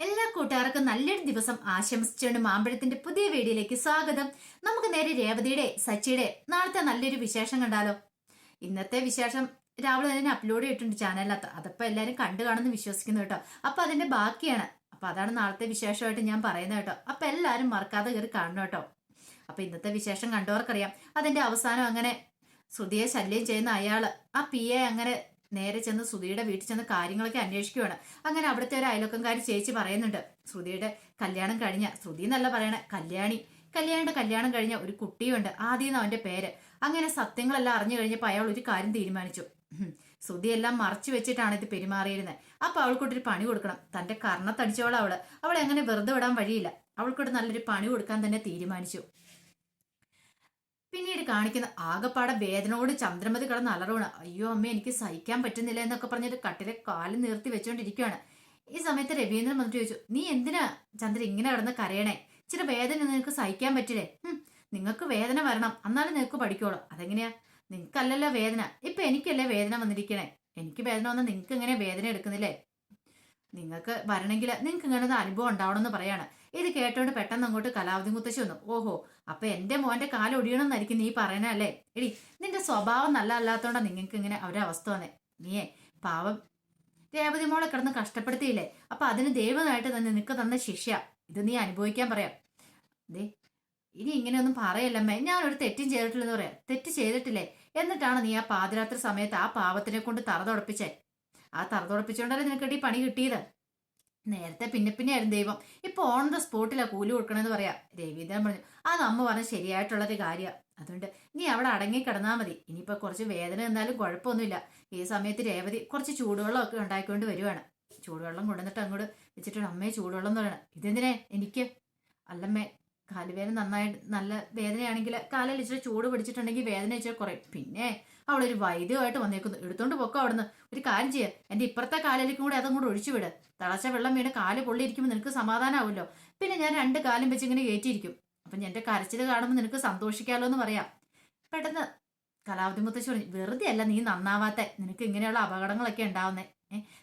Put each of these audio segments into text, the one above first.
എല്ലാ കൂട്ടുകാർക്കും നല്ലൊരു ദിവസം ആശംസിച്ചുകൊണ്ട് മാമ്പഴത്തിന്റെ പുതിയ വീഡിയോയിലേക്ക് സ്വാഗതം. നമുക്ക് നേരെ രേവതിയുടെ സച്ചിയുടെ നാളത്തെ നല്ലൊരു വിശേഷം കണ്ടാലോ? ഇന്നത്തെ വിശേഷം രാവിലെ തന്നെ അപ്ലോഡ് ചെയ്തിട്ടുണ്ട് ചാനലിനകത്ത് അതപ്പോ എല്ലാവരും കണ്ടു കാണുമെന്ന് വിശ്വസിക്കുന്നു കേട്ടോ. അപ്പൊ അതിന്റെ ബാക്കിയാണ്. അപ്പൊ അതാണ് നാളത്തെ വിശേഷമായിട്ട് ഞാൻ പറയുന്നത് കേട്ടോ. അപ്പൊ എല്ലാവരും മറക്കാതെ കയറി കാണണം കേട്ടോ. അപ്പൊ ഇന്നത്തെ വിശേഷം കണ്ടവർക്കറിയാം. അതിന്റെ അവസാനം അങ്ങനെ ശ്രുതിയെ ശല്യം ചെയ്യുന്ന അയാൾ ആ പി എ അങ്ങനെ നേരെ ചെന്ന് ശ്രുതിയുടെ വീട്ടിൽ ചെന്ന് കാര്യങ്ങളൊക്കെ അന്വേഷിക്കുകയാണ് അങ്ങനെ അവിടുത്തെ ഒരു അയലൊക്കംകാരി ചേച്ചി പറയുന്നുണ്ട് ശ്രുതിയുടെ കല്യാണം കഴിഞ്ഞ ശ്രുതി എന്നല്ല പറയണേ കല്യാണി. കല്യാണിയുടെ കല്യാണം കഴിഞ്ഞ ഒരു കുട്ടിയുണ്ട് ആദ്യം അവന്റെ പേര്. അങ്ങനെ സത്യങ്ങളെല്ലാം അറിഞ്ഞു കഴിഞ്ഞപ്പോൾ അയാൾ ഒരു കാര്യം തീരുമാനിച്ചു. ശ്രുതിയെല്ലാം മറച്ചു വെച്ചിട്ടാണ് ഇത് പെരുമാറിയിരുന്നത് അപ്പൊ അവൾക്കൊട്ടൊരു പണി കൊടുക്കണം. തന്റെ കർണത്തടിച്ചോളാം അവൾ. അങ്ങനെ വെറുതെ വിടാൻ വഴിയില്ല. അവൾക്കൊരു നല്ലൊരു പണി കൊടുക്കാൻ തന്നെ തീരുമാനിച്ചു. കാണിക്കുന്ന ആകപ്പാടെ വേദനയോട് ചന്ദ്രമതി കിടന്ന് അലറുകയാണ് അയ്യോ അമ്മ എനിക്ക് സഹിക്കാൻ പറ്റുന്നില്ല എന്നൊക്കെ പറഞ്ഞിട്ട് കട്ടിലെ കാൽ നിർത്തി വെച്ചുകൊണ്ടിരിക്കുകയാണ് ഈ സമയത്ത് രവീന്ദ്രൻ വന്നിട്ട് ചോദിച്ചു നീ എന്തിനാ ചന്ദ്ര ഇങ്ങനെ കിടന്ന് കരയണേ? ഇച്ചിരി വേദന നിനക്ക് സഹിക്കാൻ പറ്റില്ലേ? നിങ്ങൾക്ക് വേദന വരണം. എന്നാലും നിനക്ക് പഠിക്കോളൂ. അതെങ്ങനെയാ? നിനക്കല്ലല്ലോ വേദന. ഇപ്പൊ എനിക്കല്ലേ വേദന വന്നിരിക്കണേ? എനിക്ക് വേദന വന്നാൽ നിങ്ങൾക്ക് എങ്ങനെ വേദന എടുക്കുന്നില്ലേ? നിങ്ങൾക്ക് വരണമെങ്കിൽ നിങ്ങൾക്ക് ഇങ്ങനെ അനുഭവം ഉണ്ടാവണമെന്ന് പറയാണ്. ഇത് കേട്ടോണ്ട് പെട്ടെന്ന് അങ്ങോട്ട് കലാവധി മുത്തശ്ശി വന്നു. ഓഹോ അപ്പൊ എന്റെ മോന്റെ കാൽ ഒടിയണമെന്നായിരിക്കും നീ പറയണല്ലേ എടി നിന്റെ സ്വഭാവം നല്ല അല്ലാത്തോണ്ടാ നിങ്ങൾക്ക് ഇങ്ങനെ അവരെ അവസ്ഥ വന്നേ. നീയേ പാവം. രേവതി മോളെ കിടന്ന് കഷ്ടപ്പെടുത്തിയില്ലേ? അപ്പൊ അതിന് ദൈവമായിട്ട് തന്നെ നിനക്ക് തന്ന ശിക്ഷ ഇത് നീ അനുഭവിക്കാൻ പറയാം. ദേ ഇനി ഇങ്ങനെയൊന്നും പറയല്ലമ്മേ. ഞാനൊരു തെറ്റും ചെയ്തിട്ടില്ലെന്ന് പറയാം. തെറ്റ് ചെയ്തിട്ടില്ലേ? എന്നിട്ടാണ് നീ ആ പാതിരാത്രി സമയത്ത് ആ പാവത്തിനെ കൊണ്ട് തറ തുടപ്പിച്ചേ. ആ തറ തുടപ്പിച്ചോണ്ടല്ലേ നിനക്ക് ഈ പണി കിട്ടിയത്? നേരത്തെ പിന്നെ പിന്നെ ആയിരുന്നു ദൈവം. ഇപ്പൊ ഓൺ ദ സ്പോട്ടിലാ കൂലി കൊടുക്കണമെന്ന് പറയാ. രവീന്ദ്രൻ പറഞ്ഞു അത് അമ്മ പറഞ്ഞ ശരിയായിട്ടുള്ളൊരു കാര്യമാണ് അതുകൊണ്ട് നീ അവിടെ അടങ്ങി കിടന്നാൽ മതി. ഇനിയിപ്പോ കുറച്ച് വേദന എന്നാലും കുഴപ്പമൊന്നുമില്ല. ഈ സമയത്ത് രേവതി കുറച്ച് ചൂടുവെള്ളം ഒക്കെ ഉണ്ടാക്കിക്കൊണ്ട് വരുവാണ്. ചൂടുവെള്ളം കൊണ്ടുവന്നിട്ട് അങ്ങോട്ട് വെച്ചിട്ടുണ്ട്. അമ്മയെ ചൂടുവെള്ളം എന്ന് പറയണം. ഇതെന്തിനെ എനിക്ക്? അല്ലമ്മേ കാലുവേദന നന്നായി നല്ല വേദനയാണെങ്കിൽ കാലിൽ ഇച്ചിരി ചൂട് പിടിച്ചിട്ടുണ്ടെങ്കിൽ വേദന ഇച്ചിരി കുറയും. പിന്നെ അവളൊരു വൈദ്യമായിട്ട് വന്നേക്കുന്നു. എടുത്തോണ്ട് പൊക്കോ അവിടുന്ന്. ഒരു കാര്യം ചെയ്യുക എന്റെ ഇപ്പുറത്തെ കാലിലേക്കും കൂടെ അതും കൂടെ ഒഴിച്ചു വിട്. തിളച്ച വെള്ളം വീണ് കാൽ പൊള്ളിയിരിക്കുമ്പോൾ നിനക്ക് സമാധാനമാവുമല്ലോ പിന്നെ ഞാൻ രണ്ട് കാലും വെച്ച് ഇങ്ങനെ കയറ്റിയിരിക്കും. അപ്പം എന്റെ കരച്ചിൽ കാണുമ്പോൾ നിനക്ക് സന്തോഷിക്കാമല്ലോ എന്ന് പറയാം. പെട്ടെന്ന് കലാവതി മുത്തശ്ശി പറഞ്ഞു വെറുതെ അല്ല നീ നന്നാവാത്ത. നിനക്ക് ഇങ്ങനെയുള്ള അപകടങ്ങളൊക്കെ ഉണ്ടാവുന്നേ.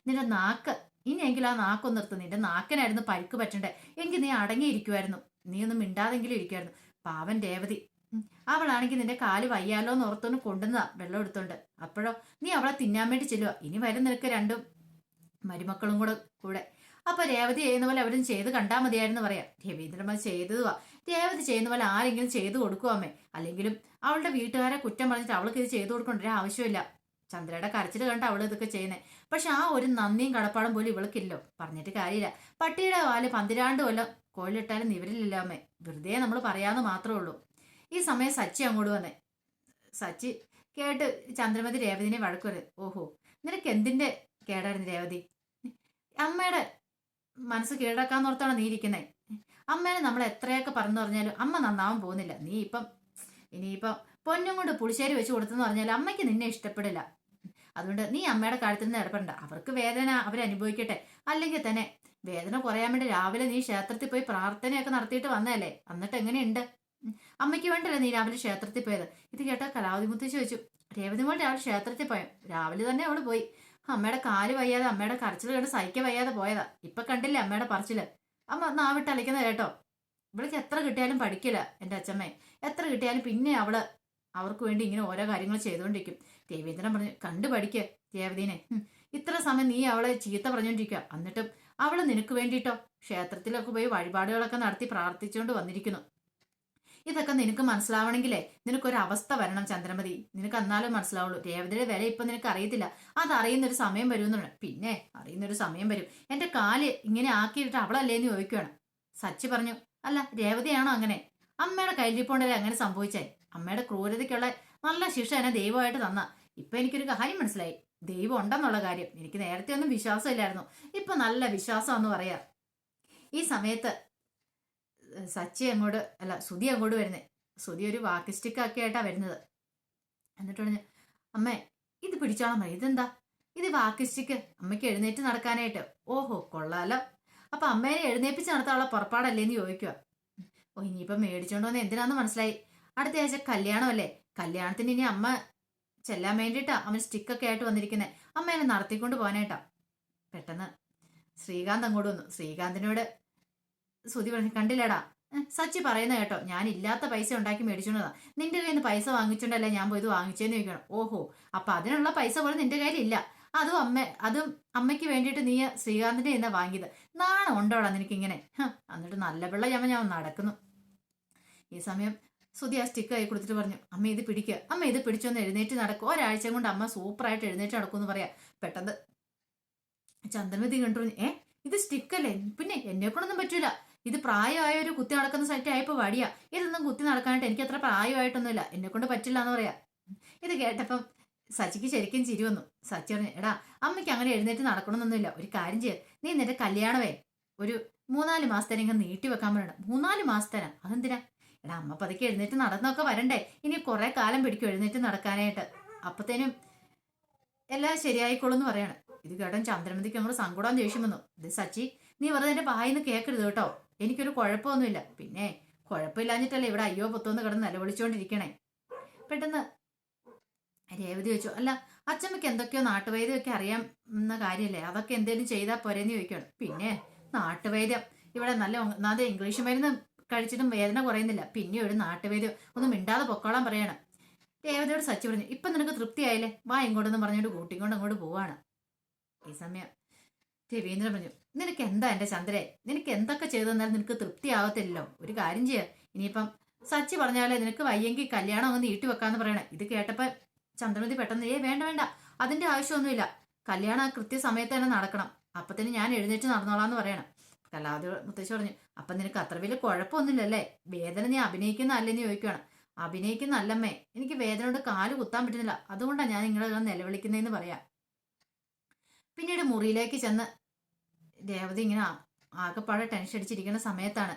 നിന്റെ നാക്ക് ഇനിയെങ്കിലും ആ നാക്കൊന്ന് നിർത്തും. നിന്റെ നാക്കിനായിരുന്നു പരിക്ക് പറ്റണ്ടേ. എങ്കിൽ നീ അടങ്ങിയിരിക്കുമായിരുന്നു നീ ഒന്നും മിണ്ടാതെങ്കിലും ഇരിക്കായിരുന്നു പാവൻ രേവതി. അവളാണെങ്കിൽ നിന്റെ കാൽ വയ്യാലോ എന്ന് ഓർത്തൊന്ന് കൊണ്ടുവന്നതാ വെള്ളം എടുത്തോണ്ട്. അപ്പോഴോ നീ അവളെ തിന്നാൻ വേണ്ടി ചെല്ലുക ഇനി വരും നിനക്ക് രണ്ടും മരുമക്കളും കൂടെ കൂടെ. അപ്പൊ രേവതി ചെയ്യുന്ന പോലെ അവരും ചെയ്ത് കണ്ടാൽ മതിയായിരുന്നു പറയാം. രവീന്ദ്രമ്മ ചെയ്തതുവാ. രേവതി ചെയ്യുന്ന പോലെ ആരെങ്കിലും ചെയ്തു കൊടുക്കുവാമേ അല്ലെങ്കിലും അവളുടെ വീട്ടുകാരെ കുറ്റം പറഞ്ഞിട്ട് അവൾക്ക് ഇത് ചെയ്തു കൊടുക്കേണ്ട ഒരു ആവശ്യമില്ല. ചന്ദ്രയുടെ കരച്ചിൽ കണ്ട അവൾ ഇതൊക്കെ ചെയ്യുന്നത് പക്ഷെ ആ ഒരു നന്ദിയും കടപ്പാടും പോലും ഇവൾക്കില്ലോ. പറഞ്ഞിട്ട് കാര്യമില്ല. പട്ടിയുടെ വാൽ പന്തിരാണ്ട് കൊല്ലം കോലിട്ടാലും നിവരിലില്ല അമ്മേ. വെറുതെ നമ്മൾ പറയാന്ന് മാത്രമേ ഉള്ളൂ. ഈ സമയം സച്ചി അങ്ങോട്ട് വന്നേ. സച്ചി കേട്ട് ചന്ദ്രമതി രേവതിനെ വഴക്ക് പറയും ഓഹോ നിനക്ക് എന്തിന്റെ കേടായിരുന്നു രേവതി? അമ്മയുടെ മനസ്സ് കീഴടക്കാന്നോർത്താണ് നീ ഇരിക്കുന്നത് അമ്മേനെ നമ്മൾ എത്രയൊക്കെ പറഞ്ഞു പറഞ്ഞാലും അമ്മ നന്നാവാൻ പോകുന്നില്ല. നീ ഇപ്പം ഇനിയിപ്പം പൊന്നും കൊണ്ട് പുളിശ്ശേരി വെച്ച് കൊടുത്തെന്ന് പറഞ്ഞാൽ അമ്മയ്ക്ക് നിന്നെ ഇഷ്ടപ്പെടില്ല. അതുകൊണ്ട് നീ അമ്മയുടെ കാര്യത്തിൽ നിന്ന് ഇടപെടണ്ട. അവർക്ക് വേദന അവരനുഭവിക്കട്ടെ. അല്ലെങ്കിൽ തന്നെ വേദന കുറയാൻ വേണ്ടി രാവിലെ നീ ക്ഷേത്രത്തിൽ പോയി പ്രാർത്ഥനയൊക്കെ നടത്തിയിട്ട് വന്നതല്ലേ? എന്നിട്ട് എങ്ങനെയുണ്ട്. അമ്മയ്ക്ക് വേണ്ടല്ലേ നീ രാവിലെ ക്ഷേത്രത്തിൽ പോയത്. ഇത് കേട്ടാൽ കലാവതി മുത്തശ്ശി ചോദിച്ചു രേവതി മോൾ രാവിലെ ക്ഷേത്രത്തിൽ പോയ? രാവിലെ തന്നെ അവൾ പോയി. അമ്മയുടെ കാൽ വയ്യാതെ അമ്മയുടെ കരച്ചിൽ കണ്ട് സഹിക്ക വയ്യാതെ പോയതാ. ഇപ്പൊ കണ്ടില്ലേ അമ്മയുടെ പറച്ചിൽ? അമ്മ നാവിട്ട് അലയ്ക്കുന്ന കേട്ടോ. ഇവൾക്ക് എത്ര കിട്ടിയാലും പഠിക്കില്ല എന്റെ അച്ഛമ്മേ. എത്ര കിട്ടിയാലും പിന്നെ അവൾ അവർക്ക് വേണ്ടി ഇങ്ങനെ ഓരോ കാര്യങ്ങൾ ചെയ്തുകൊണ്ടിരിക്കും. രവീന്ദ്രൻ പറഞ്ഞു കണ്ടു പഠിക്ക് രേവതീനെ. ഇത്ര സമയം നീ അവളെ ചീത്ത പറഞ്ഞുകൊണ്ടിരിക്കുക എന്നിട്ടും അവൾ നിനക്ക് വേണ്ടിയിട്ടോ ക്ഷേത്രത്തിലൊക്കെ പോയി വഴിപാടുകളൊക്കെ നടത്തി പ്രാർത്ഥിച്ചുകൊണ്ട് വന്നിരിക്കുന്നു. ഇതൊക്കെ നിനക്ക് മനസ്സിലാവണമെങ്കിലേ നിനക്കൊരു അവസ്ഥ വരണം ചന്ദ്രമതി. നിനക്ക് എന്നാലും മനസ്സിലാവുള്ളൂ. രേവതിയുടെ വില ഇപ്പൊ നിനക്ക് അറിയത്തില്ല. അത് അറിയുന്നൊരു സമയം വരുമെന്നുണ്ട്. പിന്നെ അറിയുന്നൊരു സമയം വരും. എന്റെ കാൽ ഇങ്ങനെ ആക്കിയിട്ട് അവളല്ലേ എന്ന് ചോദിക്കുകയാണ് സച്ചി പറഞ്ഞു അല്ല രേവതിയാണോ അങ്ങനെ? അമ്മയുടെ കയ്യിലിപ്പോണ്ടല്ലേ അങ്ങനെ സംഭവിച്ചേ? അമ്മയുടെ ക്രൂരതയ്ക്കുള്ള നല്ല ശിക്ഷ എന്നെ ദൈവമായിട്ട് തന്ന. ഇപ്പൊ എനിക്കൊരു കാര്യം മനസ്സിലായി. ദൈവം ഉണ്ടെന്നുള്ള കാര്യം. എനിക്ക് നേരത്തെ ഒന്നും വിശ്വാസമില്ലായിരുന്നു. ഇപ്പൊ നല്ല വിശ്വാസം എന്ന് പറയാ. ഈ സമയത്ത് സച്ചി അങ്ങോട്ട് അല്ല സുധി അങ്ങോട്ട് വരുന്നേ. സുധി ഒരു വാക്ക് സ്റ്റിക്ക് ഒക്കെ ആയിട്ടാ വരുന്നത്. എന്നിട്ട് പറഞ്ഞു അമ്മേ ഇത് പിടിച്ചോളാം മതി ഇതെന്താ? ഇത് വാക്ക് സ്റ്റിക്ക് അമ്മയ്ക്ക് എഴുന്നേറ്റ് നടക്കാനായിട്ട്. ഓഹോ കൊള്ളാലോ. അപ്പൊ അമ്മേനെ എഴുന്നേപ്പിച്ച് നടത്താനുള്ള പുറപ്പാടല്ലേ എന്ന് ചോദിക്കുക ഓ ഇനിയിപ്പം മേടിച്ചോണ്ടോന്ന് എന്തിനാന്ന് മനസ്സിലായി. അടുത്ത ആഴ്ച കല്യാണമല്ലേ? കല്യാണത്തിന് ഇനി അമ്മ ചെല്ലാൻ വേണ്ടിയിട്ടാ അവൻ സ്റ്റിക്കൊക്കെ ആയിട്ട് വന്നിരിക്കുന്നത് അമ്മ എന്നെ നടത്തിക്കൊണ്ട് പോകാനായിട്ടാ. പെട്ടെന്ന് ശ്രീകാന്ത് അങ്ങോട്ട് വന്നു. ശ്രീകാന്തിനോട് ശ്രുതി പറഞ്ഞു കണ്ടില്ലടാ. സച്ചി പറയുന്ന കേട്ടോ. ഞാൻ ഇല്ലാത്ത പൈസ ഉണ്ടാക്കി മേടിച്ചോണ്ടതാ. നിന്റെ കയ്യിൽ നിന്ന് പൈസ വാങ്ങിച്ചോണ്ടല്ലേ ഞാൻ പോയത് വാങ്ങിച്ചേന്ന് ചോദിക്കണം? ഓഹോ അപ്പൊ അതിനുള്ള പൈസ പോലും നിന്റെ കയ്യിലില്ല. അതും അമ്മ അതും അമ്മയ്ക്ക് വേണ്ടിയിട്ട് നീ ശ്രീകാന്തിന്റെ എന്നാ വാങ്ങിയത്. നാണം ഉണ്ടോടാ നിനക്കിങ്ങനെ എന്നിട്ട് നല്ല പിള്ള ഞാൻ ഞാൻ നടക്കുന്നു. ഈ സമയം സുധി ആ സ്റ്റിക്ക് കൈ കൊടുത്തിട്ട് പറഞ്ഞു അമ്മ ഇത് പിടിക്കുക അമ്മ ഇത് പിടിച്ചൊന്ന് എഴുന്നേറ്റ് നടക്കും. ഒരാഴ്ച കൊണ്ട് അമ്മ സൂപ്പറായിട്ട് എഴുന്നേറ്റ് നടക്കുമെന്ന് പറയാ. പെട്ടെന്ന് ചന്ദ്രമതി കണ്ടു ഏ ഇത് സ്റ്റിക്കല്ലേ പിന്നെ എന്നെ കൊണ്ടൊന്നും പറ്റൂല. ഇത് പ്രായമായ ഒരു കുത്തി നടക്കുന്ന സൈറ്റ് ആയപ്പോൾ വടിയാ. ഇതൊന്നും കുത്തി നടക്കാനായിട്ട് എനിക്ക് അത്ര പ്രായമായിട്ടൊന്നുമില്ല. എന്നെ കൊണ്ട് പറ്റില്ല എന്ന് പറയാ. ഇത് കേട്ടപ്പം സച്ചിക്ക് ശരിക്കും ചിരി വന്നു. സച്ചി പറഞ്ഞു എടാ അമ്മയ്ക്ക് അങ്ങനെ എഴുന്നേറ്റ് നടക്കണമെന്നൊന്നുമില്ല. ഒരു കാര്യം ചെയ്യ. നീ നിന്റെ കല്യാണമേ ഒരു മൂന്നാൽ മാസത്തേനെ ഇങ്ങനെ നീട്ടി വെക്കാൻ പറയണം. മൂന്നാൽ മാസത്തേനാ? അതെന്തിനാ? എടാ അമ്മ പതുക്കെ എഴുന്നേറ്റ് നടന്നൊക്കെ വരണ്ടേ? ഇനി കുറെ കാലം പിടിക്കും എഴുന്നേറ്റ് നടക്കാനായിട്ട്. അപ്പത്തേനും എല്ലാം ശരിയായിക്കോളും എന്ന് പറയണം. ഇത് കേട്ടോ ചന്ദ്രമതിക്ക് നമ്മൾ സങ്കടം ദേഷ്യം വന്നു. ഇത് സച്ചി നീ വെറുതെ എന്റെ വായിന്ന് കേൾക്കരുത് കേട്ടോ. എനിക്കൊരു കുഴപ്പമൊന്നുമില്ല. പിന്നെ കുഴപ്പമില്ലാഞ്ഞിട്ടല്ലേ ഇവിടെ അയ്യോ പൊത്തോന്ന് കിടന്ന് നിലവിളിച്ചോണ്ടിരിക്കണേ. പെട്ടെന്ന് രേവതി ചോദിച്ചു അല്ല അച്ചമ്മയ്ക്ക് എന്തൊക്കെയോ നാട്ടുവൈദ്യമൊക്കെ അറിയാം എന്ന കാര്യമല്ലേ അതൊക്കെ എന്തേലും ചെയ്താൽ പോരെന്ന് ചോദിക്കണം പിന്നെ നാട്ടുവൈദ്യം. ഇവിടെ നല്ല ഒന്നാമത് ഇംഗ്ലീഷ് മരുന്ന് കഴിച്ചിട്ടും വേദന കുറയുന്നില്ല. പിന്നെ ഒരു നാട്ടുവൈദ്യം ഒന്നും മിണ്ടാതെ പൊക്കോളാൻ പറയണം. ദേവതയോട് സച്ചി പറഞ്ഞു ഇപ്പൊ നിനക്ക് തൃപ്തിയായില്ലേ? വാ ഇങ്ങോട്ടെന്ന് പറഞ്ഞിട്ട് കൂട്ടിക്കൊണ്ട് അങ്ങോട്ട് പോവാണ്. ഈ സമയം രവീന്ദ്രൻ പറഞ്ഞു നിനക്ക് എന്താ എന്റെ ചന്ദ്രേ? നിനക്ക് എന്തൊക്കെ ചെയ്തു തന്നാലും നിനക്ക് തൃപ്തിയാവത്തില്ലല്ലോ. ഒരു കാര്യം ചെയ്യ. ഇനിയിപ്പം സച്ചി പറഞ്ഞാലേ നിനക്ക് വയ്യെങ്കിൽ കല്യാണം ഒന്ന് നീട്ടി വെക്കാന്ന് പറയണേ. ഇത് കേട്ടപ്പോൾ ചന്ദ്രമതി പെട്ടെന്ന് ഏ വേണ്ട വേണ്ട. അതിന്റെ ആവശ്യമൊന്നുമില്ല. കല്യാണം ആ കൃത്യസമയത്ത് തന്നെ നടക്കണം. അപ്പത്തിന് ഞാൻ എഴുന്നേറ്റ് നടന്നോളാന്ന് പറയണം. കലാവതി മുത്തശ്ശി പറഞ്ഞു അപ്പൊ നിനക്ക് അത്ര വലിയ കുഴപ്പമൊന്നുമില്ലല്ലേ? വേദന നീ അഭിനയിക്കുന്ന അല്ലെന്ന് ചോദിക്കുകയാണ് അഭിനയിക്കുന്ന അല്ലമ്മേ എനിക്ക് വേദന കൊണ്ട് കാൽ കുത്താൻ പറ്റുന്നില്ല. അതുകൊണ്ടാണ് ഞാൻ നിങ്ങളെ നിലവിളിക്കുന്നതെന്ന് പറയാം. പിന്നീട് മുറിയിലേക്ക് ചെന്ന് രേവതി ഇങ്ങനെ ആകെപ്പാടെ ടെൻഷൻ അടിച്ചിരിക്കുന്ന സമയത്താണ്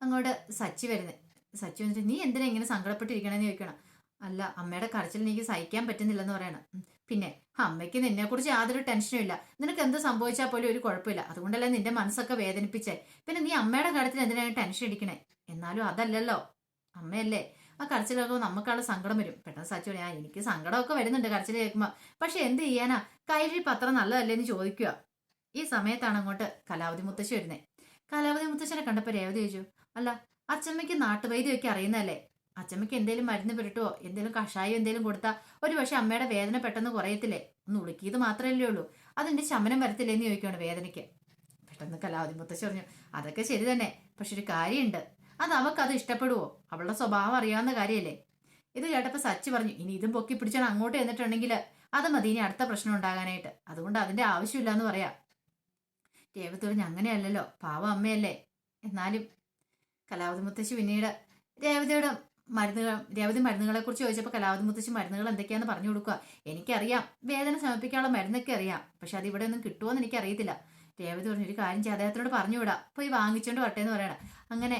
അങ്ങോട്ട് സച്ചി വരുന്നത് സച്ചി വന്നിട്ട് നീ എന്തിനാ ഇങ്ങനെ സങ്കടപ്പെട്ടിരിക്കണമെന്ന് ചോദിക്കണം അല്ല അമ്മയുടെ കരച്ചിൽ എനിക്ക് സഹിക്കാൻ പറ്റുന്നില്ലെന്ന് പറയണം. പിന്നെ അമ്മയ്ക്ക് നിന്നെ കുറിച്ച് യാതൊരു ടെൻഷനും ഇല്ല. നിനക്ക് എന്ത് സംഭവിച്ചാൽ പോലും ഒരു കുഴപ്പമില്ല. അതുകൊണ്ടല്ലേ നിന്റെ മനസ്സൊക്കെ വേദനിപ്പിച്ചേ. പിന്നെ നീ അമ്മയുടെ കാര്യത്തിൽ എന്തിനാണ് ടെൻഷൻ അടിക്കണേ എന്നാലും അതല്ലല്ലോ. അമ്മയല്ലേ. ആ കരച്ചിലൊക്കെ നമുക്കുള്ള സങ്കടം വരും. പെട്ടെന്ന് സച്ചു ആ എനിക്ക് സങ്കടമൊക്കെ വരുന്നുണ്ട് കരച്ചിൽ കേൾക്കുമ്പോൾ പക്ഷെ എന്ത് ചെയ്യാനാ? കയ്യിലിരിപ്പ് അത്ര നല്ലതല്ലേന്ന് ചോദിക്കുക. ഈ സമയത്താണ് അങ്ങോട്ട് കലാവതി മുത്തശ്ശി വരുന്നത് കലാവതി മുത്തശ്ശനെ കണ്ടപ്പോൾ രേവതി ചോദിച്ചു അല്ല അച്ഛമ്മയ്ക്ക് നാട്ടുവൈദ്യമൊക്കെ അറിയുന്നതല്ലേ? അച്ചമ്മയ്ക്ക് എന്തേലും മരുന്ന് പുരട്ടുവോ എന്തേലും കഷായം എന്തേലും കൊടുത്താൽ ഒരു പക്ഷെ അമ്മയുടെ വേദന പെട്ടെന്ന് കുറയത്തില്ലേ? ഒന്ന് ഉളുക്കിയത് മാത്രമല്ലേ ഉള്ളൂ. അതിന്റെ ശമനം വരത്തില്ലേ എന്ന് ചോദിക്കുകയാണ് വേദനയ്ക്ക്. പെട്ടെന്ന് കലാവതി മുത്തശ്ശി പറഞ്ഞു അതൊക്കെ ശരി തന്നെ പക്ഷെ ഒരു കാര്യമുണ്ട്. അത് അവൾക്ക് ഇഷ്ടപ്പെടുവോ? അവളുടെ സ്വഭാവം അറിയാവുന്ന കാര്യമല്ലേ ഇത് കേട്ടപ്പോൾ സച്ചി പറഞ്ഞു ഇനി ഇതും പൊക്കി പിടിച്ചാൽ അങ്ങോട്ട് ചെന്നിട്ടുണ്ടെങ്കിൽ അത് മതി ഇനി അടുത്ത പ്രശ്നം ഉണ്ടാകാനായിട്ട്. അതുകൊണ്ട് അതിന്റെ ആവശ്യമില്ല എന്ന് പറയാം. രേവതി അങ്ങനെയല്ലല്ലോ പാവം അമ്മയല്ലേ. എന്നാലും കലാവതി മുത്തശ്ശി പിന്നീട് രേവതിയുടെ മരുന്നുകൾ രേവതി മരുന്നുകളെ കുറിച്ച് ചോദിച്ചപ്പോൾ കലാവതി മുത്തശ്ശി മരുന്നുകൾ എന്തൊക്കെയാണെന്ന് പറഞ്ഞു കൊടുക്കുക എനിക്കറിയാം. വേദന ശമിപ്പിക്കാനുള്ള മരുന്നൊക്കെ അറിയാം. പക്ഷെ അത് ഇവിടെ ഒന്നും കിട്ടുമോ എന്ന് എനിക്കറിയത്തില്ല. രേവതി പറഞ്ഞു ഒരു കാര്യം ചെയ്യാം അദ്ദേഹത്തിനോട് പറഞ്ഞു വിടാം. പോയി വാങ്ങിച്ചോണ്ട് വട്ടെ എന്ന് പറയണം. അങ്ങനെ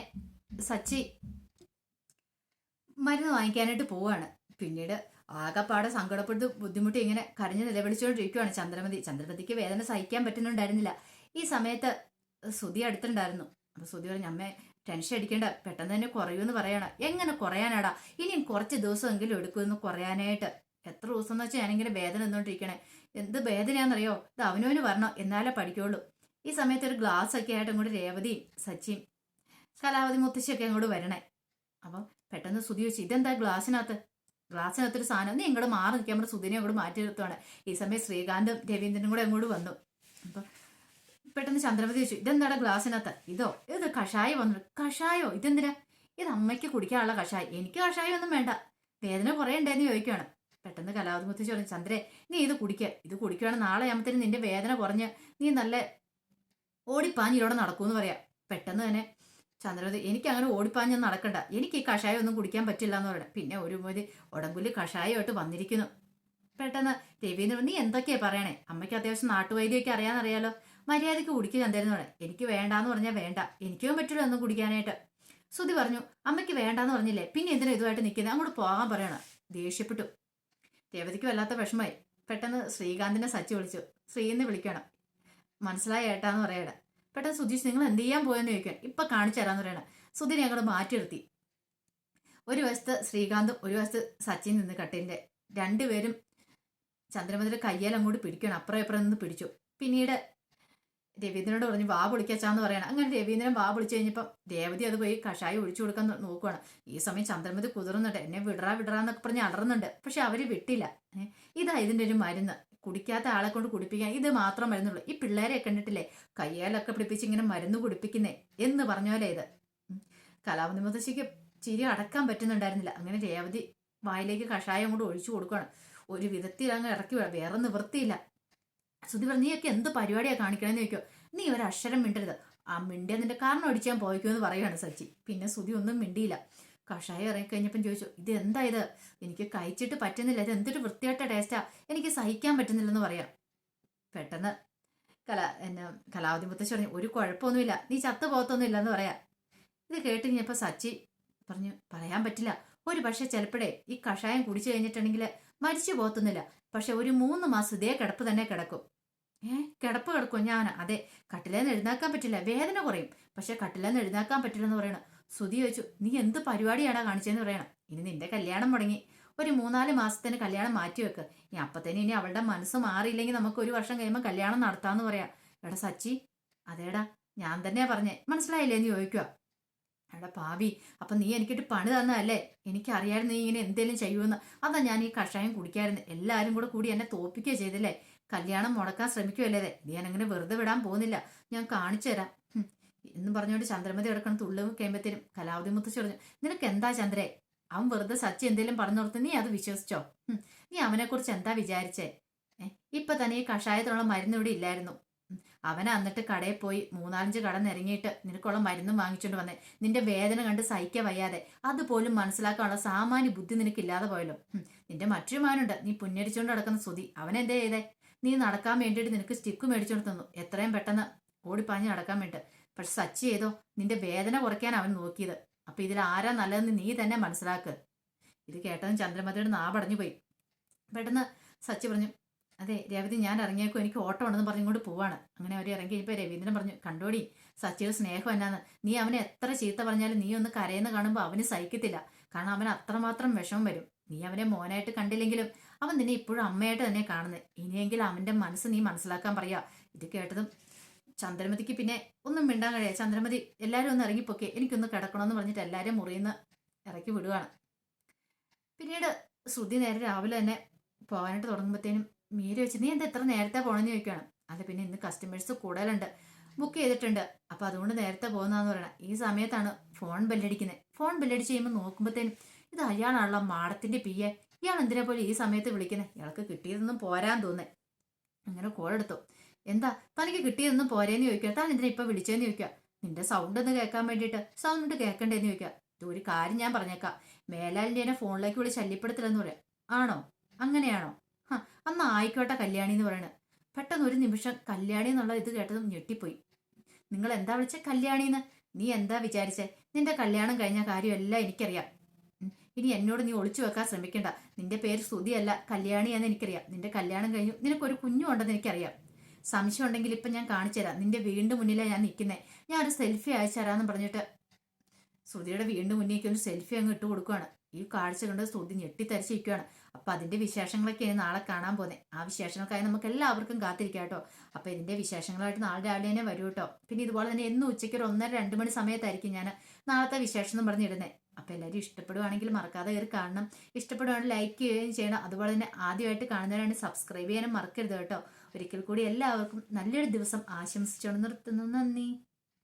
സച്ചി മരുന്ന് വാങ്ങിക്കാനായിട്ട് പോവാണ്. പിന്നീട് ആകെപ്പാടെ സങ്കടപ്പെട്ട് ബുദ്ധിമുട്ടി ഇങ്ങനെ കരഞ്ഞ് നിലവിളിച്ചുകൊണ്ടിരിക്കുകയാണ് ചന്ദ്രമതി. ചന്ദ്രമതിക്ക് വേദന സഹിക്കാൻ പറ്റുന്നുണ്ടായിരുന്നില്ല. ഈ സമയത്ത് സുതി അടുത്തുണ്ടായിരുന്നു. അപ്പൊ സുതി പറഞ്ഞു അമ്മേ ടെൻഷൻ അടിക്കേണ്ട. പെട്ടെന്ന് തന്നെ കുറയുമെന്ന് പറയണം. എങ്ങനെ കുറയാനാടാ? ഇനിയും കുറച്ച് ദിവസമെങ്കിലും എടുക്കുമെന്ന് കുറയാനായിട്ട്. എത്ര ദിവസം എന്ന് വെച്ചാൽ ഞാനിങ്ങനെ വേദന നിന്നുകൊണ്ടിരിക്കണേ എന്ത് വേദനയാണെന്നറിയോ ഇത് അവനവന് വരണം. എന്നാലേ പഠിക്കുള്ളൂ. ഈ സമയത്ത് ഒരു ഗ്ലാസ് ഒക്കെ ആയിട്ട് അങ്ങോട്ട് രേവതിയും സച്ചിയും കലാവതി മുത്തശ്ശിയൊക്കെ അങ്ങോട്ട് വരണേ. അപ്പം പെട്ടെന്ന് സുതി വെച്ച് ഇതെന്താ ഗ്ലാസ്സിനകത്ത്? ഒരു സാധനം? നീ ഇങ്ങോട്ട് മാറി നിൽക്കാൻ നമ്മുടെ സുതിനെ അങ്ങോട്ട് മാറ്റി നിർത്തുവാണ്. ഈ സമയം ശ്രീകാന്തും രവീന്ദ്രനും കൂടെ അങ്ങോട്ട് വന്നു. അപ്പം പെട്ടെന്ന് ചന്ദ്രമതി ചോദിച്ചു ഇതെന്താടാ ഗ്ലാസ്സിനകത്ത്? ഇതോ ഇത് കഷായം വന്നു. കഷായോ? ഇതെന്തിനാ? ഇത് അമ്മയ്ക്ക് കുടിക്കാനുള്ള കഷായം. എനിക്ക് കഷായം ഒന്നും വേണ്ട. വേദന കുറയണ്ടേന്ന് ചോദിക്കുകയാണ്. പെട്ടെന്ന് കലാവതി ചോദിച്ചു ചന്ദ്രേ നീ ഇത് കുടിക്കുക ഇത് കുടിക്കുകയാണെങ്കിൽ നാളെ ആകുമ്പത്തേനും നിന്റെ വേദന കുറഞ്ഞ് നീ നല്ല ഓടിപ്പാഞ്ഞിലൂടെ നടക്കൂന്ന് പറയാം. പെട്ടെന്ന് തന്നെ ചന്ദ്രവതി എനിക്ക് അങ്ങനെ ഓടിപ്പാഞ്ഞൊന്നും നടക്കണ്ട. എനിക്ക് ഈ കഷായം ഒന്നും കുടിക്കാൻ പറ്റില്ല എന്ന് പറയണം. പിന്നെ ഒരു മതി ഉടമ്പുലി കഷായമായിട്ട് വന്നിരിക്കുന്നു. പെട്ടെന്ന് രവീന്ദ്രൻ നീ എന്തൊക്കെയാ പറയണേ? അമ്മയ്ക്ക് അത്യാവശ്യം നാട്ടുവൈദ്യമൊക്കെ അറിയാന്നറിയാലോ മര്യാദയ്ക്ക് കുടിക്കുക ചന്ദ്രന്ന് പറഞ്ഞു എനിക്ക് വേണ്ടാന്ന് പറഞ്ഞാൽ വേണ്ട. എനിക്കും പറ്റില്ല ഒന്നും കുടിക്കാനായിട്ട്. സുധി പറഞ്ഞു അമ്മയ്ക്ക് വേണ്ടാന്ന് പറഞ്ഞില്ലേ? പിന്നെ എന്തിനാ ഇതുമായിട്ട് നിൽക്കുന്നത് അങ്ങോട്ട് പോകാൻ പറയണം. ദേഷ്യപ്പെട്ടു. രേവതിക്ക് വല്ലാത്ത വിഷമമായി. പെട്ടെന്ന് ശ്രീകാന്തിനെ സച്ചി വിളിച്ചു. ശ്രീന്ന് വിളിക്കണം. മനസ്സിലായ ഏട്ടാന്ന് പറയണം. പെട്ടെന്ന് സുധീഷ് നിങ്ങൾ എന്ത് ചെയ്യാൻ പോയെന്ന് ചോദിക്കാൻ? ഇപ്പൊ കാണിച്ചു തരാന്ന് പറയണം. സുധീനെ അങ്ങോട്ട് മാറ്റി നിർത്തി. ഒരു വശത്ത് ശ്രീകാന്തും ഒരു വശത്ത് സച്ചിൻ നിന്ന് കട്ടിന്റെ രണ്ടുപേരും ചന്ദ്രമതിയുടെ കയ്യാൽ അങ്ങോട്ട് പിടിക്കണം. അപ്പുറം ഇപ്പുറം നിന്ന് പിടിച്ചു. പിന്നീട് രവീന്ദ്രനോട് പറഞ്ഞു വാ പൊളിക്കച്ചാന്ന് പറയണം. അങ്ങനെ രവീന്ദ്രൻ വാ പൊളിച്ചു കഴിഞ്ഞപ്പോൾ ദേവതി അത് പോയി കഷായം ഒഴിച്ചു കൊടുക്കാൻ നോക്കുവാണ്. ഈ സമയം ചന്ദ്രമതി കുതിർന്നുണ്ട് എന്നെ വിടറാ വിടറാ എന്നൊക്കെ പറഞ്ഞ് അടറുന്നുണ്ട് പക്ഷെ അവർ വിട്ടില്ല. ഇതാ ഇതിന്റെ ഒരു മരുന്ന്. കുടിക്കാത്ത ആളെ കൊണ്ട് കുടിപ്പിക്കാൻ ഇത് മാത്രം മരുന്നുള്ളൂ. ഈ പിള്ളേരെ കണ്ടിട്ടില്ലേ? കയ്യാലൊക്കെ പിടിപ്പിച്ച് ഇങ്ങനെ മരുന്ന് കുടിപ്പിക്കുന്നേ എന്ന് പറഞ്ഞ പോലെ ഇത്. കലാപതി മുത്തശ്ശിക്ക് ചിരി അടക്കാൻ പറ്റുന്നുണ്ടായിരുന്നില്ല. അങ്ങനെ രേവതി വായിലേക്ക് കഷായം കൊണ്ട് ഒഴിച്ചു കൊടുക്കുകയാണ് ഒരു വിധത്തിൽ അങ്ങ് ഇറക്കി വേറെ നിവൃത്തിയില്ല. സുധി പറഞ്ഞു നീയൊക്കെ എന്ത് പരിപാടിയാണ് കാണിക്കണമെന്ന് ചോദിക്കോ. നീ ഒരു അക്ഷരം മിണ്ടരുത്. ആ മിണ്ടിയ നിന്റെ കാരണം അടിച്ചാൻ പോയിക്കുമെന്ന് പറയുകയാണ് സച്ചി. പിന്നെ സുധി ഒന്നും മിണ്ടിയില്ല. കഷായം ഇറങ്ങി കഴിഞ്ഞപ്പം ചോദിച്ചു ഇത് എന്താ ഇത്? എനിക്ക് കഴിച്ചിട്ട് പറ്റുന്നില്ല. ഇത് എന്തൊരു വൃത്തിയായിട്ട ടേസ്റ്റാ എനിക്ക് സഹിക്കാൻ പറ്റുന്നില്ലെന്ന് പറയാം. പെട്ടെന്ന് കല എന്നെ കലാവതി മുത്തശ്ശി പറഞ്ഞു ഒരു കുഴപ്പമൊന്നുമില്ല. നീ ചത്തു പോകത്തൊന്നുമില്ല എന്ന് പറയാം. ഇത് കേട്ട് കഴിഞ്ഞപ്പോൾ സച്ചി പറഞ്ഞു പറയാൻ പറ്റില്ല. ഒരു പക്ഷേ ചിലപ്പോഴേ ഈ കഷായം കുടിച്ചു കഴിഞ്ഞിട്ടുണ്ടെങ്കിൽ മരിച്ചു പോത്തുന്നില്ല. പക്ഷെ ഒരു മൂന്ന് മാസം ഇതേ കിടപ്പ് തന്നെ കിടക്കും. ഏ കിടപ്പ് കിടക്കും ഞാൻ അതെ കട്ടിലേന്ന് എഴുന്നേക്കാൻ പറ്റില്ല. വേദന കുറയും. പക്ഷെ കട്ടിലേന്ന് എഴുന്നേക്കാൻ പറ്റില്ല എന്ന് പറയണം. സുതി ചോദിച്ചു നീ എന്ത് പരിപാടിയാണ് കാണിച്ചതെന്ന് പറയണം? ഇനി നിന്റെ കല്യാണം മുടങ്ങി. ഒരു മൂന്നാൽ മാസത്തിന് കല്യാണം മാറ്റി വെക്ക്. ഇനി അപ്പത്തേന് ഇനി അവളുടെ മനസ്സ് മാറിയില്ലെങ്കിൽ നമുക്ക് ഒരു വർഷം കഴിയുമ്പോൾ കല്യാണം നടത്താന്ന് പറയാം. എടാ സച്ചി അതേടാ. ഞാൻ തന്നെയാ പറഞ്ഞേ. മനസ്സിലായില്ലേ എന്ന് ചോദിക്കുക എടാ പാവി അപ്പൊ നീ എനിക്കിട്ട് പണി തന്നതല്ലേ? എനിക്കറിയായിരുന്നു നീ ഇങ്ങനെ എന്തേലും ചെയ്യുമെന്ന്. അതാ ഞാൻ ഈ കഷായം കുടിക്കായിരുന്നു. എല്ലാവരും കൂടെ കൂടി എന്നെ തോപ്പിക്കുകയോ ചെയ്തില്ലേ കല്യാണം മുടക്കാൻ ശ്രമിക്കുമല്ലേ ഞാൻ അങ്ങനെ വെറുതെ വിടാൻ പോകുന്നില്ല. ഞാൻ കാണിച്ചു തരാം. എന്ന് പറഞ്ഞുകൊണ്ട് ചന്ദ്രമതി കിടക്കണം തുള്ളു കഴിയുമ്പത്തേനും കലാവതി മുത്തശ്ശി പറഞ്ഞു നിനക്ക് എന്താ ചന്ദ്രേ? അവൻ വെറുതെ സച്ചി എന്തേലും പറഞ്ഞോർത്ത് നീ അത് വിശ്വസിച്ചോ? നീ അവനെക്കുറിച്ച് എന്താ വിചാരിച്ചേ? ഇപ്പൊ തന്നെ ഈ കഷായത്തിനുള്ള മരുന്ന് ഇവിടെ ഇല്ലായിരുന്നു. അവൻ എന്നിട്ട് കടയിൽ പോയി മൂന്നാലഞ്ച് കട നിരങ്ങിയിട്ട് നിനക്കുള്ള മരുന്നും വാങ്ങിച്ചോണ്ട് വന്നേ. നിന്റെ വേദന കണ്ട് സഹിക്ക വയ്യാതെ. അതുപോലും മനസ്സിലാക്കാനുള്ള സാമാന്യ ബുദ്ധി നിനക്കില്ലാതെ പോയല്ലോ. നിന്റെ മറ്റൊരു മാനുണ്ട്. നീ പുന്നടിച്ചോണ്ട് നടക്കുന്ന സുതി അവൻ എന്തേ ചെയ്തേ? നീ നടക്കാൻ വേണ്ടിയിട്ട് നിനക്ക് സ്റ്റിക്ക് മേടിച്ചോണ്ട് തന്നു. എത്രയും പെട്ടെന്ന് ഓടിപ്പാഞ്ഞ് നടക്കാൻ വേണ്ടി പക്ഷെ സച്ചി ചെയ്തോ നിന്റെ വേദന കുറയ്ക്കാൻ അവൻ നോക്കിയത്. അപ്പൊ ഇതിൽ ആരാ നല്ലതെന്ന് നീ തന്നെ മനസ്സിലാക്ക്. ഇത് കേട്ടതും ചന്ദ്രമതിയുടെ നാ പടഞ്ഞു പോയി. പെട്ടെന്ന് സച്ചി പറഞ്ഞു അതെ രവതി ഞാൻ ഇറങ്ങിയേക്കും. എനിക്ക് ഓട്ടം ഉണ്ടെന്ന് ഇങ്ങോട്ട് പോവാണ്. അങ്ങനെ അവർ ഇറങ്ങി. ഇപ്പൊ രവീന്ദ്രൻ പറഞ്ഞു കണ്ടോടി സച്ചിയുടെ സ്നേഹം എന്നാന്ന്. നീ അവനെ എത്ര ചീത്ത പറഞ്ഞാലും നീ ഒന്ന് കരയെന്ന് കാണുമ്പോൾ അവന് സഹിക്കത്തില്ല. കാരണം അവന് അത്രമാത്രം വിഷമം വരും. നീ അവനെ മോനായിട്ട് കണ്ടില്ലെങ്കിലും അവൻ നിന്നെ ഇപ്പോഴും അമ്മയായിട്ട് തന്നെ കാണുന്നത് ഇനിയെങ്കിലും അവന്റെ മനസ്സ് നീ മനസ്സിലാക്കാൻ പറയാ. ഇത് കേട്ടതും ചന്ദ്രമതിക്ക് പിന്നെ ഒന്നും മിണ്ടാൻ കഴിയാ. ചന്ദ്രമതി എല്ലാവരും ഒന്ന് ഇറങ്ങിപ്പോക്കെ. എനിക്കൊന്ന് കിടക്കണമെന്ന് പറഞ്ഞിട്ട് എല്ലാവരും മുറിയുന്ന ഇറക്കി വിടുകയാണ് പിന്നീട് ശ്രുതി നേരെ രാവിലെ തന്നെ പോകാനായിട്ട് തുടങ്ങുമ്പോഴത്തേനും മീര വെച്ച് നീ എന്താ എത്ര നേരത്തെ പോണെന്ന് ചോദിക്കണം അല്ല പിന്നെ ഇന്ന് കസ്റ്റമേഴ്സ് കൂടുതലുണ്ട്. ബുക്ക് ചെയ്തിട്ടുണ്ട്. അപ്പൊ അതുകൊണ്ട് നേരത്തെ പോകുന്നതെന്ന് പറയണം. ഈ സമയത്താണ് ഫോൺ ബെല്ലടിക്കുന്നത് ഫോൺ ബെല്ലടിച്ച് കഴിയുമ്പോൾ നോക്കുമ്പോഴത്തേനും ഇത് അയാളാണല്ലോ മാടത്തിന്റെ പിയെ ഇയാൾ എന്തിനെ പോലെ ഈ സമയത്ത് വിളിക്കുന്നത് ഇയാൾക്ക് കിട്ടിയതൊന്നും പോരാൻ തോന്നേ അങ്ങനെ കോൾ എടുത്തു എന്താ? തനിക്ക് കിട്ടിയതൊന്നും പോരേന്ന് ചോദിക്കുക താൻ എന്തിനാ ഇപ്പൊ വിളിച്ചേന്ന് ചോദിക്കുക നിന്റെ സൗണ്ട് ഒന്ന് കേൾക്കാൻ വേണ്ടിയിട്ട് സൗണ്ട് കേൾക്കണ്ടേന്ന് ചോദിക്കുക ഇത് ഒരു കാര്യം ഞാൻ പറഞ്ഞേക്കാം. മേലാലിന്റെ എന്നെ ഫോണിലേക്ക് വിളി ശല്യപ്പെടുത്തില്ലെന്ന് പറയാം. ആണോ? അങ്ങനെയാണോ? ഹ അന്ന് ആയിക്കോട്ടെ കല്യാണി എന്ന് പറയണത് പെട്ടെന്ന് ഒരു നിമിഷം കല്യാണി എന്നുള്ള ഇത് കേട്ടതും ഞെട്ടിപ്പോയി. നിങ്ങൾ എന്താ വിളിച്ച കല്യാണിന്ന് നീ എന്താ വിചാരിച്ചേ? നിന്റെ കല്യാണം കഴിഞ്ഞ കാര്യമെല്ലാം എനിക്കറിയാം. ഇനി എന്നോട് നീ ഒളിച്ചു വെക്കാൻ ശ്രമിക്കണ്ട. നിന്റെ പേര് സ്തുതിയല്ല കല്യാണിയാന്ന് എനിക്കറിയാം. നിന്റെ കല്യാണം കഴിഞ്ഞു നിനക്കൊരു കുഞ്ഞു ഉണ്ടെന്ന് എനിക്കറിയാം. സംശയം ഉണ്ടെങ്കിൽ ഇപ്പൊ ഞാൻ കാണിച്ചു തരാം നിന്റെ വീണ്ടും മുന്നിലാണ് ഞാൻ നിൽക്കുന്നത് ഞാൻ ഒരു സെൽഫി അയച്ചു തരാമെന്ന് പറഞ്ഞിട്ട് ശ്രുതിയുടെ വീണ്ടും മുന്നേക്ക് ഒരു സെൽഫി അങ്ങ് ഇട്ട് കൊടുക്കുകയാണ് ഈ കാഴ്ച കണ്ട് ശ്രുതി ഞെട്ടിത്തരിച്ചിരിക്കുകയാണ് അപ്പൊ അതിന്റെ വിശേഷങ്ങളൊക്കെയാണ് നാളെ കാണാൻ പോകുന്നത് ആ വിശേഷങ്ങൾക്കായി നമുക്ക് എല്ലാവർക്കും കാത്തിരിക്കാം കേട്ടോ. അപ്പൊ ഇതിന്റെ വിശേഷങ്ങളായിട്ട് നാളെ രാവിലെ തന്നെ വരൂ കേട്ടോ. പിന്നെ ഇതുപോലെ തന്നെ എന്നും ഉച്ചയ്ക്ക് ഒരു ഒന്നര രണ്ട് മണി സമയത്തായിരിക്കും ഞാൻ നാളത്തെ വിശേഷം എന്ന് പറഞ്ഞിടുന്നത് അപ്പൊ എല്ലാവരും ഇഷ്ടപ്പെടുവാണെങ്കിൽ മറക്കാതെ കയറി കാണണം. ഇഷ്ടപ്പെടുവാണെങ്കിൽ ലൈക്ക് ചെയ്യുകയും ചെയ്യണം. അതുപോലെ തന്നെ ആദ്യമായിട്ട് കാണുന്നവരാണ് സബ്സ്ക്രൈബ് ചെയ്യാനും മറക്കരുത് കേട്ടോ. ഒരിക്കൽ കൂടി എല്ലാവർക്കും നല്ലൊരു ദിവസം ആശംസിച്ചുകൊണ്ട് നിർത്തുന്നു. നന്ദി.